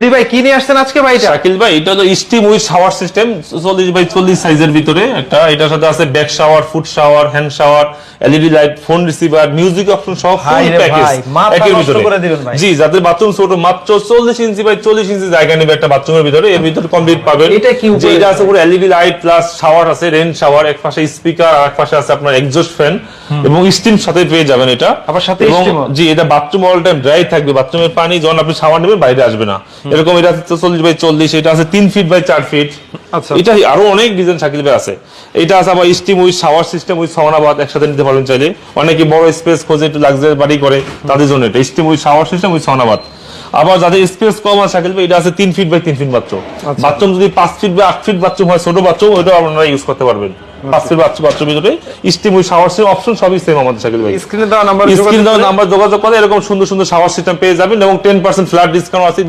দি ভাই কি নিয়ে আসছেন আজকে ভাই এটা শাকিল ভাই এটা হলো স্টিম উইথ শাওয়ার সিস্টেম চল্লিশ বাই চল্লিশ সাইজের ভিতরে। একটা এটার সাথে আছে back shower foot shower hand shower LED light phone receiver music option সব ফুল প্যাকেজ একের ভিতরে। করে দিবেন ভাই। জি যাদের বাথরুম ছোট মাত্র চল্লিশ ইঞ্চি বাই চল্লিশ ইঞ্চি জায়গা নেবে একটা বাথরুমের ভিতরে এর ভিতরে কমপ্লিট পাবেন। এটা কি যে এটা আছে পুরো এলইডি লাইট প্লাস শাওয়ার আছে রেন শাওয়ার এক পাশে স্পিকার আর এক পাশে আছে আপনার এক্সজস্ট ফ্যান এবং স্টিম সাথে পেয়ে যাবেন এটা। আবার সাথে জি এটা বাথরুম অল টাইম ড্রাই থাকবে বাথরুমের পানি যখন আপনি শাওয়ার নেবেন বাইরে আসবে না। এরকম এটা আছে চল্লিশ বাই চল্লিশ এটা আছে তিন ফিট বাই চার ফিট আচ্ছা। এটা আরও অনেক ডিজাইন শাকিল ভাই আছে। এটা আছে আবার steam with shower system with সমানাবাদ একসাথে নিতে পারবেন চাইলে। অনেকে বড় স্পেস খোঁজে একটু লাক্সারি বাড়ি করে তাদের জন্য এটা। Steam with shower system with সমানাবাদ আবার যাদের স্পেস কম আছে শাকিল ভাই এটা আছে তিন ফিট বাই তিন ফিট আচ্ছা। বাথরুম যদি পাঁচ ফিট বা আট ফিট বাথরুম হয় ছোট বাথরুম ওইটাও আপনারা ইউজ করতে পারবেন। পাঁচ ফিট বাথরুম ভিতরে। Steam with shower system option সবই সেম আমাদের শাকিল ভাই। স্ক্রিনে দেওয়া নাম্বার স্ক্রিন দেওয়া নাম্বার যোগাযোগ করে এরকম সুন্দর সুন্দর শাওয়ার সিস্টেম পেয়ে যাবেন এবং টেন পার্সেন্ট ফ্ল্যাট ডিসকাউন্ট আছে।